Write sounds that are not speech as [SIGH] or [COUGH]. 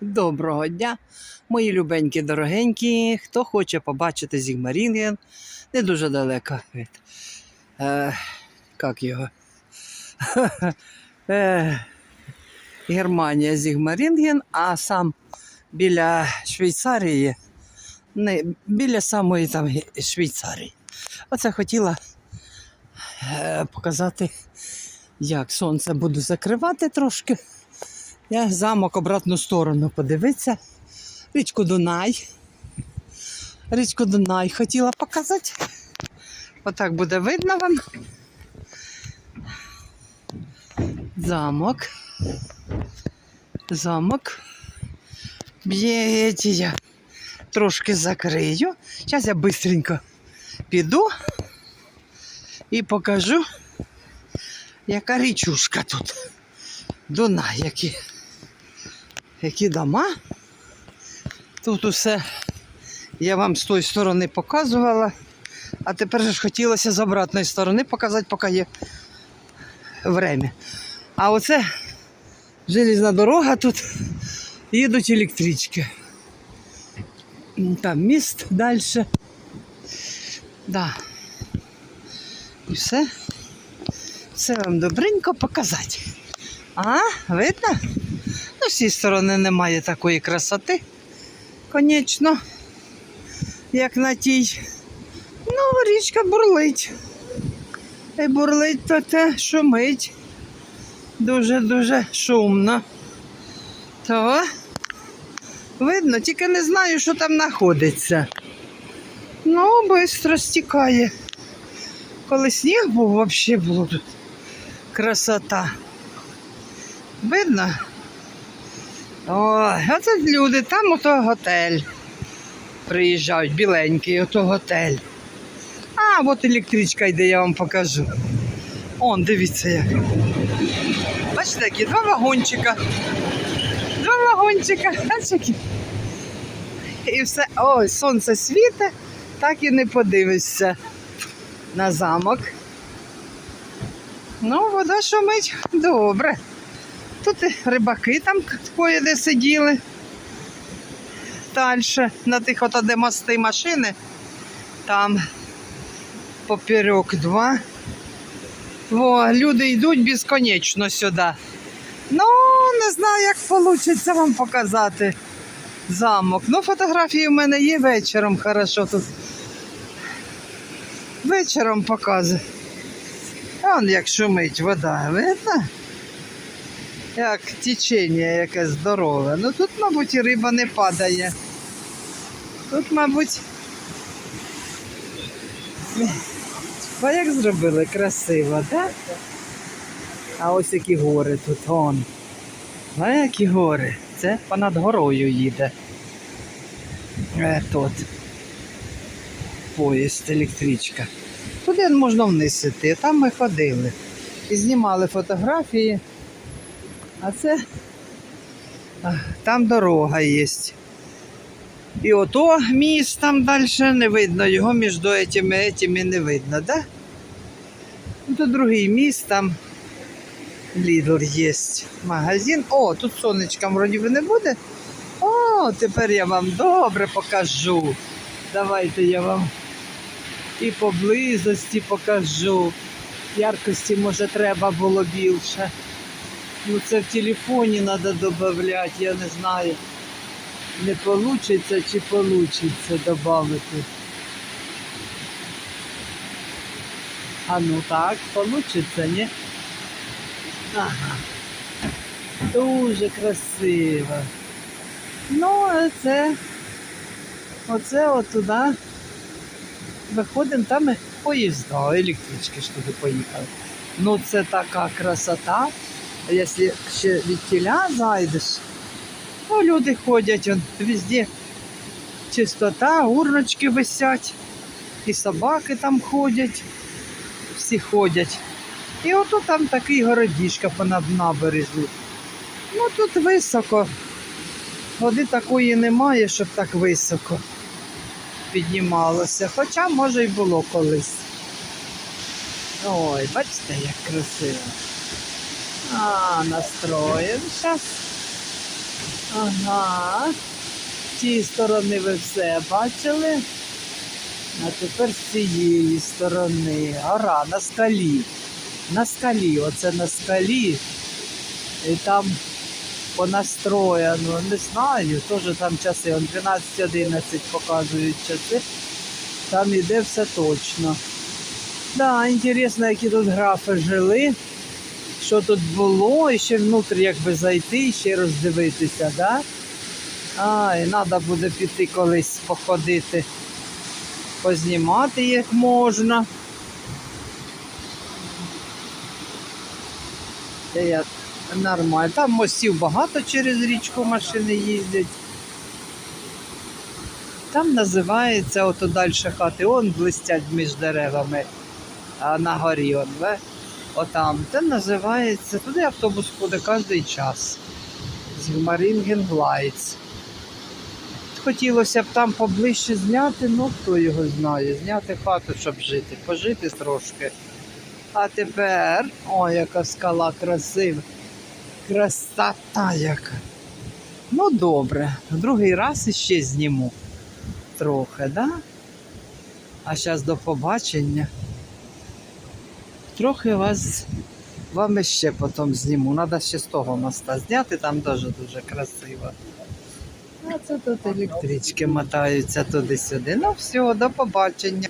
Доброго дня, мої любенькі дорогенькі. Хто хоче побачити Зігмарінген, не дуже далеко від. Е, як його? [LAUGHS] е, Германія Зігмарінген, а сам біля Швейцарії, не, біля самої там Швейцарії. Оце хотіла е, показати, як сонце буду закривати трошки. Я замок обратну сторону подивитися. Річку Дунай. Річку Дунай хотіла показати. Отак буде видно вам. Замок. Замок. Б'єті я трошки закрию. Зараз я швидко піду і покажу, яка річушка тут. Дунай, які які дома. Тут усе я вам з тої сторони показувала, а тепер ж хотілося з обратної сторони показати, поки є время. А оце желізна дорога, тут їдуть електрички. Там міст далі. Да. І все. Все вам добренько показати. А, видно? Ну, з цієї сторони немає такої красоти, конечно, як на тій. Ну, річка бурлить. І бурлить то те шумить. Дуже-дуже шумно. То видно, тільки не знаю, що там знаходиться. Ну, швидко стікає. Коли сніг був, взагалі було тут красота. Видно? Ой, а це люди, там ото готель. Приїжджають, біленький, ото готель. А, от електричка йде, я вам покажу. Он, дивіться як. Бачите, які два вагончика. Два вагончика. Бачите. І все. Ой, сонце світить, так і не подивишся на замок. Ну, вода шумить добре. Тут і рибаки там кое-де сиділи. Далі, на тих ото, де мости машини, там поперек два. О, люди йдуть безконечно сюди. Ну, не знаю, як вийде вам показати замок. Ну, фотографії в мене є вечором, хорошо тут. Вечором показую. Вон як шумить вода, видно? Як течення яке здорове. Ну тут, мабуть, і риба не падає. Тут, мабуть. Бо як зробили красиво, так? А ось які гори тут он. А які гори? Це понад горою їде. Е, тут. Поїзд, електричка. Туди можна вниз іти, там ми ходили. І знімали фотографії. А це там дорога є. І ото міст там далі не видно, його між этими, этими не видно, да? Ну, Тут другий міст, там Lidl є магазин. О, тут сонечка вроді би не буде. О, тепер я вам добре покажу. Давайте я вам і поблизості покажу. Яркості, може, треба було більше. Ну це в телефоні треба додати, я не знаю. Не вийде чи вийде додати. А ну так, вийде, ні? Ага. Дуже красиво. Ну, а це оце от туди. Виходимо, там поїзда, електрички ж туди поїхали. Ну це така красота. А якщо ще від тіля зайдеш, ну люди ходять, он, везде чистота, урночки висять, і собаки там ходять, всі ходять. І ото там такий городішка понад набережну. Ну тут високо. Води такої немає, щоб так високо піднімалося. Хоча, може, й було колись. Ой, бачите, як красиво. А, настроїв. Зараз Ага. З цієї сторони ви все бачили. А тепер з цієї сторони. Гора на скалі. На скалі, оце на скалі. І там понастроєно, не знаю, теж там часи, он 12-11 показують часи. Там іде все точно. Да, інтересно, які тут графи жили, що тут було, і ще внутрі якби зайти і ще роздивитися, да? А, і треба буде піти колись походити, познімати як можна. Це як нормально. Там мостів багато через річку машини їздять. Там називається ото далі хати, он блистять між деревами, а на горі он, ве? Отам. Це називається, туди автобус ходить кожен час. З Лайтс. Хотілося б там поближче зняти, ну хто його знає, зняти хату, щоб жити, пожити трошки. А тепер, о, яка скала красива. Красота яка. Ну добре, другий раз іще зніму трохи, да? А зараз до побачення. Трохи вас вам ще потім зніму. Треба ще з того моста зняти, там теж дуже красиво. А це тут електрички мотаються туди-сюди. Ну все, до побачення.